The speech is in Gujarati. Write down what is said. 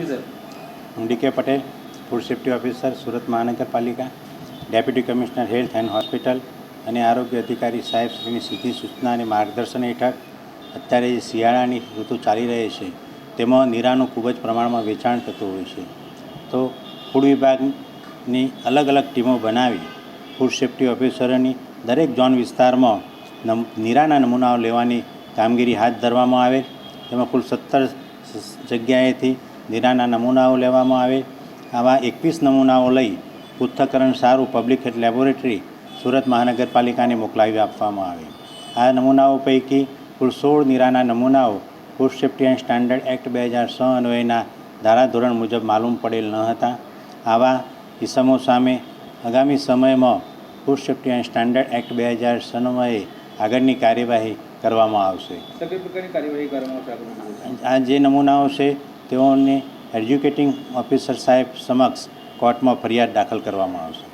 જી સર. હું Patel, food safety officer, Surat મહાનગરપાલિકા, deputy commissioner, health and hospital અને આરોગ્ય અધિકારી સાહેબ શ્રીની સીધી સૂચના અને માર્ગદર્શન હેઠળ અત્યારે જે શિયાળાની ઋતુ ચાલી રહી છે, તેમાં નીરાનું ખૂબ જ પ્રમાણમાં વેચાણ થતું હોય છે. તો ફૂડ વિભાગની અલગ અલગ ટીમો બનાવી ફૂડ સેફ્ટી ઓફિસરોની દરેક ઝોન વિસ્તારમાં નમ, નીરાના નમૂનાઓ લેવાની કામગીરી હાથ ધરવામાં આવે. તેમાં કુલ સત્તર જગ્યાએથી નીરાના નમૂનાઓ લેવામાં આવે આવા એકવીસ નમૂનાઓ લઈ પૃથ્થકરણ સારું પબ્લિક હેલ્થ લેબોરેટરી સુરત મહાનગરપાલિકાને મોકલાવી આપવામાં આવે. આ નમૂનાઓ પૈકી કુલ સોળ નીરાના નમૂનાઓ food safety and standard act બે હજાર છ અન્વયના ધારાધોરણ મુજબ માલુમ પડેલ ન હતા. આવા કિસ્સાઓ સામે આગામી સમયમાં food safety and standard act બે હજાર છન્નુએ આગળની કાર્યવાહી કરવામાં આવશે? આ જે નમૂનાઓ છે તેઓને એજ્યુકેટિંગ ઓફિસર સાહેબ સમક્ષ કોર્ટમાં ફરિયાદ દાખલ કરવામાં આવશે.